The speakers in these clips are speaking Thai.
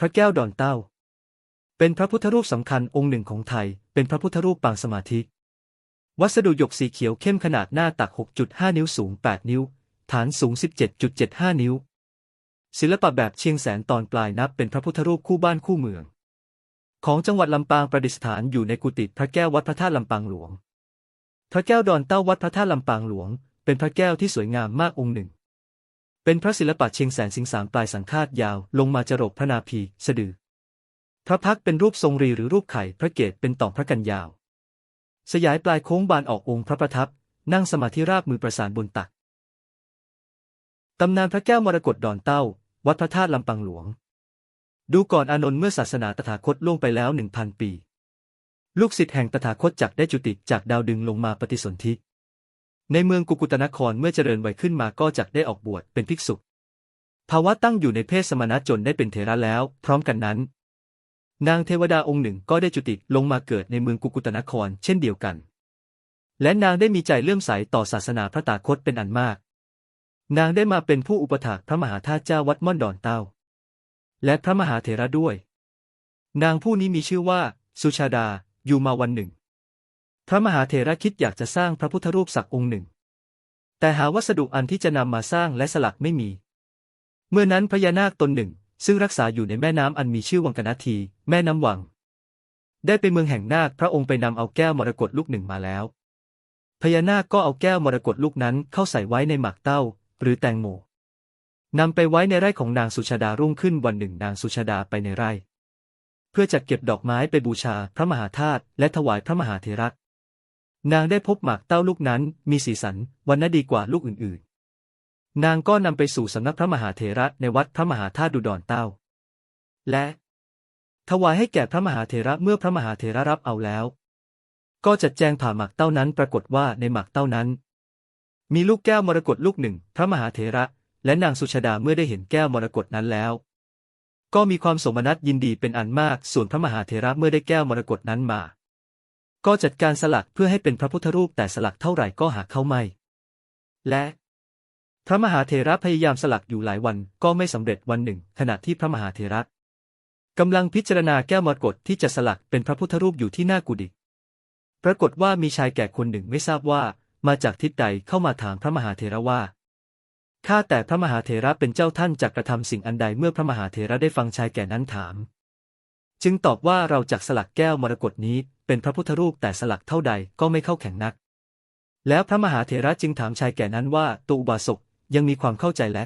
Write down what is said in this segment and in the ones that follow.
พระแก้วดอนเต้า เป็นพระพุทธรูปสำคัญองค์หนึ่งของไทย เป็นพระพุทธรูปปางสมาธิ วัสดุหยกสีเขียวเข้มขนาดหน้าตัก 6.5 นิ้วสูง 8 นิ้ว ฐานสูง 17.75 นิ้ว ศิลปะแบบเชียงแสนตอนปลายนับเป็นพระพุทธรูปคู่บ้านคู่เมือง ของจังหวัดลำปางประดิษฐานอยู่ในกุฏิพระแก้ววัดพระธาตุลำปางหลวง พระแก้วดอนเต้าวัดพระธาตุลำปางหลวง เป็นพระแก้วที่สวยงามมากองค์หนึ่ง เป็นพระศิลปะเชียงแสนสิงสามปลายสังคาดยาว ลงมาจรดพระนาภีสะดือ พระพักเป็นรูปทรงรีหรือรูปไข่พระเกศเป็นต่อพระกันยาว สยายปลายโค้งบานออกองค์พระประทับ นั่งสมาธิราบมือประสานบนตัก ตำนานพระแก้วมรกตดอนเต้า วัดพระธาตุลำปางหลวง ดูก่อนอานนท์เมื่อศาสนาตถาคตล่วงไปแล้วหนึ่งพันปี ลูกศิษย์แห่งตถาคตจักได้จุติจากดาวดึงลงมาปฏิสนธิ ในเมืองกุกุตนครเมื่อเจริญวัยขึ้นมาก็จักได้ออกบวชเป็นภิกษุ ภาวะตั้งอยู่ในเพศสมณะจนได้เป็นเถระแล้ว พร้อมกันนั้น นางเทวดาองค์หนึ่งก็ได้จุติลงมาเกิดในเมืองกุกุตนครเช่นเดียวกัน และนางได้มีใจเลื่อมใสต่อศาสนาพระตาคตเป็นอันมาก นางได้มาเป็นผู้อุปถากพระมหาธาตุเจ้าวัดม่อนดอนเต้า และพระมหาเถระด้วย นางผู้นี้มีชื่อว่า สุชาดาอยู่มาวันหนึ่ง พระมหาเถระคิดอยากจะสร้างพระพุทธรูปสักองค์หนึ่ง แต่หาวัสดุอันที่จะนำมาสร้างและสลักไม่มี เมื่อนั้นพญานาคตนหนึ่ง ซึ่งรักษาอยู่ในแม่น้ำอันมีชื่อวังกนาที แม่น้ำวัง ได้ไปเมืองแห่งนาคพระองค์ไปนำเอาแก้วมรกตลูกหนึ่งมาแล้ว พญานาคก็เอาแก้วมรกตลูกนั้นเข้าใส่ไว้ในหมากเต้า หรือแตงโมนำไปไว้ในไร่ของนางสุชาดารุ่งขึ้นวันหนึ่งนางสุชาดาไปในไร่ เพื่อจัดเก็บดอกไม้ไปบูชาพระมหาธาตุและถวายพระมหาเถระ นางได้พบหมากเต้าลูกนั้นมีสีสันวันน่าดีกว่าลูกอื่นๆ นางก็นำไปสู่สำนักพระมหาเถระในวัดพระมหาธาตุดุดอนเต้า และ ถวายให้แก่พระมหาเถระเมื่อพระมหาเถระรับเอาแล้ว ก็จัดแจงผ่าหมากเต้านั้นปรากฏว่าในหมากเต้านั้น มีลูกแก้วมรกตลูกหนึ่ง พระมหาเถระ และนางสุชาดาเมื่อได้เห็นแก้วมรกตนั้นแล้ว ก็มีความสมนัตยินดีเป็นอันมากส่วนพระมหาเถระเมื่อได้แก้วมรกตนั้นมา ก็จัดการสลักเพื่อให้เป็นพระพุทธรูปแต่สลักเท่าไหร่ก็หาเข้าไม่ และ พระมหาเถระพยายามสลักอยู่หลายวันก็ไม่สำเร็จวันหนึ่ง ขณะที่พระมหาเถระกำลังพิจารณาแก้วมรกตที่จะสลักเป็นพระพุทธรูปอยู่ที่หน้ากุฏิปรากฏว่ามีชายแก่คนหนึ่งไม่ทราบว่า มาจากทิศใดเข้ามาถามพระมหาเถระว่าข้าแต่พระมหาเถระเป็นเจ้าท่านจักกระทำสิ่งอันใดเมื่อพระมหาเถระได้ฟังชายแก่นั้นถาม จึงตอบว่าเราจักสลักแก้วมรกตนี้เป็นพระพุทธรูปแต่สลักเท่าใดก็ไม่เข้าแข็งนัก แล้วพระมหาเถระจึงถามชายแก่นั้นว่าตัวอุบาสกยังมีความเข้าใจและ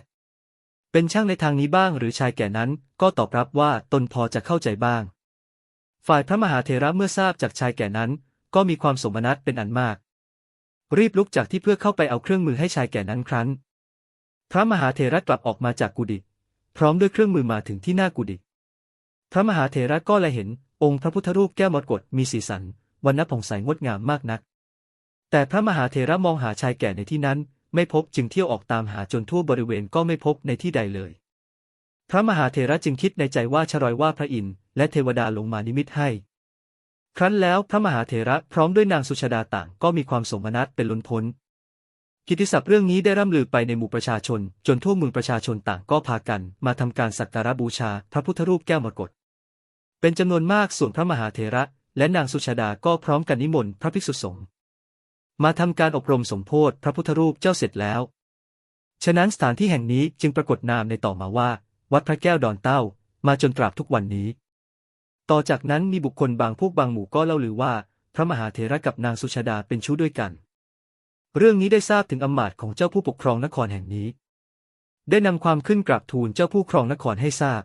เป็นช่างในทางนี้บ้างหรือชายแก่นั้นก็ตอบรับว่าตนพอจะเข้าใจบ้าง ฝ่ายพระมหาเถระเมื่อทราบจากชายแก่นั้น ก็มีความสมนัตเป็นอันมาก รีบลุกจากที่เพื่อเข้าไปเอาเครื่องมือให้ชายแก่นั้นครั้น พระมหาเถระกลับออกมาจากกุฏิพร้อมด้วยเครื่องมือมาถึงที่หน้ากุฏิ พระมหาเถระก็แลเห็น องค์พระพุทธรูปแก้วมรกตมีสีสันวันณผ่องใสงดงามมากนัก แต่พระมหาเถระมองหาชายแก่ในที่นั้น ไม่พบจึงเที่ยวออกตามหาจนทั่วบริเวณก็ไม่พบในที่ใดเลย พระมหาเถระจึงคิดในใจว่าชรอยว่าพระอินทร์และเทวดาลงมานิมิตให้ ครั้นแล้วพระมหาเถระพร้อมด้วยนางสุชาดาต่างก็มีความสมนัตเป็นล้นพ้นกิตติศัพท์เรื่องนี้ได้ร่ำลือไปในหมู่ประชาชน จนทั่วเมืองประชาชนต่างก็พากัน มาทำการสักการะบูชาพระพุทธรูปแก้วมรกต เป็นจำนวนมากส่วนพระมหาเถระและนางสุชาดาก็พร้อมกันนิมนต์พระภิกษุสงฆ์มาทำการอบรมสมโพธพระพุทธรูปเจ้าเสร็จแล้ว ฉะนั้นสถานที่แห่งนี้จึงปรากฏนามในต่อมาว่า วัดพระแก้วดอนเต้า มาจนตราบทุกวันนี้ ต่อจากนั้นมีบุคคลบางพวกบางหมู่ก็เล่าลือว่า พระมหาเถระกับนางสุชาดาเป็นชู้ด้วยกัน เรื่องนี้ได้ทราบถึงอำมาตย์ของเจ้าผู้ปกครองนครแห่งนี้ ได้นำความขึ้นกราบทูลเจ้าผู้ครองนครให้ทราบ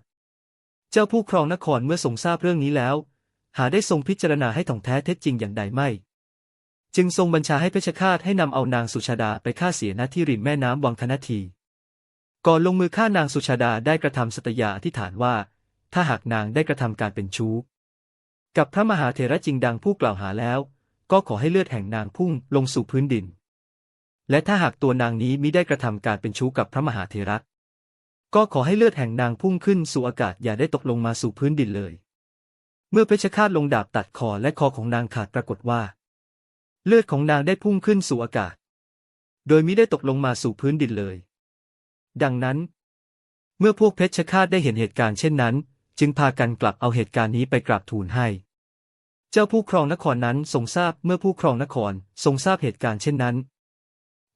เจ้าผู้ครองนครเมื่อทรงทราบเรื่องนี้แล้ว หาได้ทรงพิจารณาให้ถ่องแท้เท็จจริงอย่างใดไม่ จึงทรงบัญชาให้เพชฌฆาตให้นำเอานางสุชาดาไปฆ่าเสียณที่ริมแม่น้ำวังคณที ก่อนลงมือฆ่านางสุชาดาได้กระทำสัตยาอธิษฐานว่า ถ้าหากนางได้กระทำการเป็นชู้ กับพระมหาเถระจริงดังผู้กล่าวหาแล้ว ก็ขอให้เลือดแห่งนางพุ่งลงสู่พื้นดิน และถ้าหากตัวนางนี้มิได้กระทำการเป็นชู้กับพระมหาเถระ ก็ขอให้เลือดแห่งนางพุ่งขึ้นสู่อากาศอย่าได้ตกลงมาสู่พื้นดินเลย เมื่อเพชฌฆาตลงดาบตัดคอและคอของนางขาดปรากฏว่า เลือดของนางได้พุ่งขึ้นสู่อากาศ โดยมิได้ตกลงมาสู่พื้นดินเลย ดังนั้น เมื่อพวกเพชฌฆาตได้เห็นเหตุการณ์เช่นนั้น จึงพากันกลับเอาเหตุการณ์นี้ไปกราบทูลให้ เจ้าผู้ครองนครนั้นทรงทราบเมื่อผู้ครองนครทรงทราบเหตุการณ์เช่นนั้น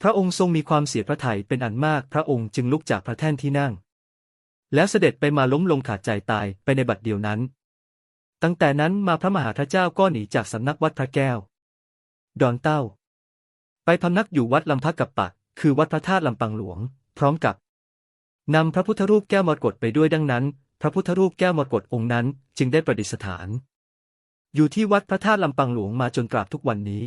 พระองค์ทรงมีความเสียพระทัยเป็นอันมาก พระองค์จึงลุกจากพระแท่นที่นั่ง แล้วเสด็จไปมาล้มลงขาดใจตายไปในบัดเดียวนั้น ตั้งแต่นั้นมาพระมหาพระเจ้าก็หนีจากสำนักวัดพระแก้ว ดอนเต้า ไปพำนักอยู่วัดลำพักกับปะ คือวัดพระธาตุลำปังหลวง พร้อมกับนำพระพุทธรูปแก้วมรกตไปด้วยดังนั้น พระพุทธรูปแก้วมรกตองค์นั้นจึงได้ประดิษฐาน อยู่ที่วัดพระธาตุลำปังหลวงมาจนตราบทุกวันนี้